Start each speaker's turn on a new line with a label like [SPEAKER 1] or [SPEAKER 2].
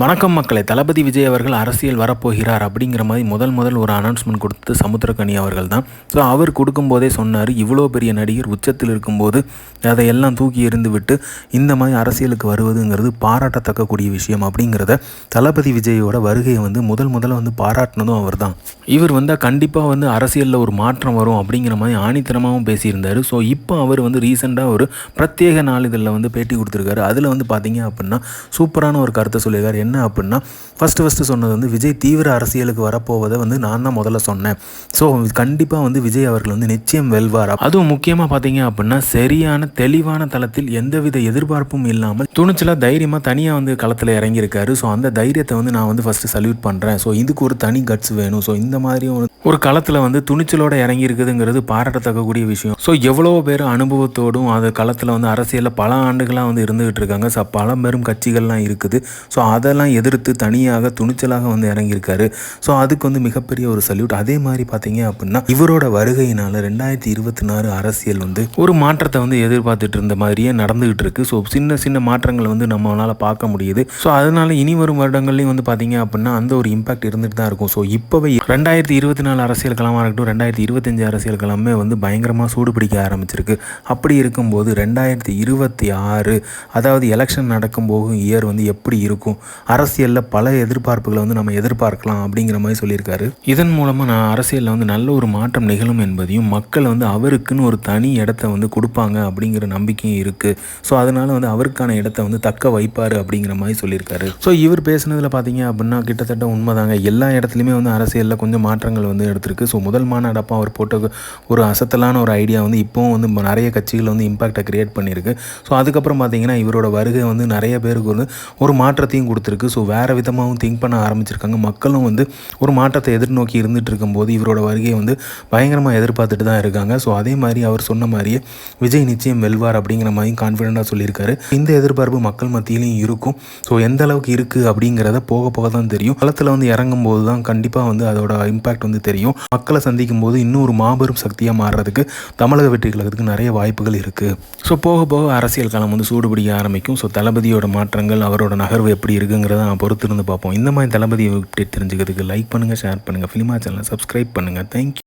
[SPEAKER 1] வணக்கம் மக்களை. தளபதி விஜய் அவர்கள் அரசியல் வரப்போகிறார் அப்படிங்கிற மாதிரி முதல் முதல் ஒரு அனௌன்ஸ்மெண்ட் கொடுத்து சமுத்திரக்கனி அவர்கள் தான் ஸோ அவர் கொடுக்கும்போதே சொன்னார் இவ்வளோ பெரிய நடிகர் உச்சத்தில் இருக்கும்போது அதையெல்லாம் தூக்கி எறிந்து விட்டு இந்த மாதிரி அரசியலுக்கு வருவதுங்கிறது பாராட்டத்தக்கக்கூடிய விஷயம். அப்படிங்கிறத தளபதி விஜயோட வருகையை வந்து முதல் முதல்ல வந்து பாராட்டினதும் அவர் தான் இவர் வந்தால் கண்டிப்பாக வந்து அரசியலில் ஒரு மாற்றம் வரும் அப்படிங்கிற மாதிரி ஆணித்தனமாகவும் பேசியிருந்தார். ஸோ இப்போ அவர் வந்து ரீசெண்டாக ஒரு பிரத்யேக நாளிதழில் வந்து பேட்டி கொடுத்துருக்காரு. அதில் வந்து பார்த்தீங்க அப்படின்னா சூப்பரான ஒரு கருத்தை சொல்லியிருக்காரு. என்ன அப்படின்னா ஃபஸ்ட்டு ஃபஸ்ட்டு சொன்னது வந்து விஜய் தீவிர அரசியலுக்கு வரப்போவதை வந்து நான் தான் முதல்ல சொன்னேன். ஸோ கண்டிப்பாக வந்து விஜய் அவர்கள் வந்து நிச்சயம் வெல்வார்? அதுவும் முக்கியமாக பார்த்தீங்க அப்படின்னா சரியான தெளிவான தளத்தில் எந்தவித எதிர்பார்ப்பும் இல்லாமல் துணிச்சலாக தைரியமாக தனியாக வந்து களத்தில் இறங்கியிருக்காரு. ஸோ அந்த தைரியத்தை வந்து நான் வந்து ஃபஸ்ட்டு சல்யூட் பண்ணுறேன் ஸோ இதுக்கு ஒரு தனி கட்ஸ் வேணும். ஸோ இந்த மாதிரி ஒரு ஒரு களத்தில் வந்து துணிச்சலோடு இறங்கி இருக்குதுங்கிறது பாராட்டத்தக்கக்கூடிய விஷயம். ஸோ எவ்வளோ பேர் அனுபவத்தோடும் அது களத்தில் வந்து அரசியலில் பல ஆண்டுகளாக வந்து இருந்துகிட்டு இருக்காங்க. ஸோ பல பெரும் கட்சிகள்லாம் இருக்குது. ஸோ அதெல்லாம் எதிர்த்து தனியாக துணிச்சலாக வந்து இறங்கியிருக்காரு. ஸோ அதுக்கு வந்து மிகப்பெரிய ஒரு சல்யூட் அதே மாதிரி பார்த்தீங்க அப்படின்னா இவரோட வருகையினால் ரெண்டாயிரத்தி இருபத்தி நாலு அரசியல் வந்து ஒரு மாற்றத்தை வந்து எதிர்பார்த்துட்டு இருந்த மாதிரியே நடந்துகிட்டு இருக்கு. ஸோ சின்ன சின்ன மாற்றங்கள் வந்து நம்மளால் பார்க்க முடியுது. ஸோ அதனால் இனி வரும் வருடங்கள்லையும் வந்து பார்த்தீங்க அப்படின்னா அந்த ஒரு இம்பாக்ட் இருந்துட்டு தான் இருக்கும். ஸோ இப்போவே ரெண்டாயிரத்தி இருபத்தி நாள் அரசியல் களமாக இருக்கட்டும் ரெண்டாயிரத்தி இருபத்தஞ்சு அரசியல் களமே வந்து பயங்கரமாக சூடு பிடிக்க ஆரம்பிச்சிருக்கு. அப்படி இருக்கும்போது ரெண்டாயிரத்தி இருபத்தி ஆறு அதாவது எலெக்ஷன் நடக்கும் போகும் இயர் வந்து எப்படி இருக்கும்? அரசியலில் பல எதிர்பார்ப்புகளை வந்து நம்ம எதிர்பார்க்கலாம் அப்படிங்கிற மாதிரி சொல்லியிருக்காரு. இதன் மூலமாக நான் அரசியலில் வந்து நல்ல ஒரு மாற்றம் நிகழும் என்பதையும் மக்கள் வந்து அவருக்குன்னு ஒரு தனி இடத்த வந்து கொடுப்பாங்க அப்படிங்கிற நம்பிக்கையும் இருக்குது ஸோ அதனால் வந்து அவருக்கான இடத்த வந்து தக்க வைப்பார் அப்படிங்கிற மாதிரி சொல்லியிருக்காரு. ஸோ இவர் பேசுனதில் பார்த்தீங்க அப்படின்னா கிட்டத்தட்ட உண்மைதாங்க. எல்லா இடத்துலையுமே வந்து அரசியலில் கொஞ்சம் மாற்றங்கள் வந்து எடுத்திருக்கு. ஸோ முதல் மாநாடப்போ அவர் போட்ட ஒரு அசத்தலான ஒரு ஐடியா வந்து இப்போவும் வந்து நிறைய கட்சிகள் வந்து இம்பாக்டை கிரியேட் பண்ணியிருக்கு. ஸோ அதுக்கப்புறம் பார்த்தீங்கன்னா இவரோட வருகை வந்து நிறைய பேருக்கு வந்து ஒரு மாற்றத்தையும் கொடுத்துருக்கு. ஸோ வேறு விதமாகவும் திங்க் பண்ண ஆரம்பிச்சிருக்காங்க. மக்களும் வந்து ஒரு மாற்றத்தை எதிர்நோக்கி இருந்துட்டு இருக்கும்போது இவரோட வருகையை வந்து பயங்கரமாக எதிர்பார்த்துட்டு தான் இருக்காங்க. ஸோ அதே மாதிரி அவர் சொன்ன மாதிரியே விஜய் நிச்சயம் வெல்வார் அப்படிங்கிற மாதிரியும் கான்ஃபிடென்ட்டாக சொல்லியிருக்காரு. இந்த எதிர்பார்ப்பு மக்கள் மத்தியிலையும் இருக்கும். ஸோ எந்த அளவுக்கு இருக்குது அப்படிங்கிறத போக போக தான் தெரியும். களத்தில் வந்து இறங்கும் போது தான் கண்டிப்பாக வந்து அதோட இம்பாக்ட் வந்து தெரியும். மக்களை சந்திக்கும் போது இன்னொரு மாபெரும் சக்தியாக மாறுறதுக்கு தமிழக வெற்றி கழகத்துக்கு நிறைய வாய்ப்புகள் இருக்குது ஸோ போக போக அரசியல் காலம் வந்து சூடுபிடிக்க ஆரம்பிக்கும். ஸோ தளபதியோட மாற்றங்கள் அவரோட நகர்வு எப்படி இருக்குங்கிறத நான் பொறுத்து இருந்து பார்ப்போம். இந்த மாதிரி தளபதியை தெரிஞ்சுக்கிறதுக்கு லைக் பண்ணுங்கள் ஷேர் பண்ணுங்கள் ஃபிலிமா சேனலை சப்ஸ்கிரைப் பண்ணுங்கள் தேங்க்யூ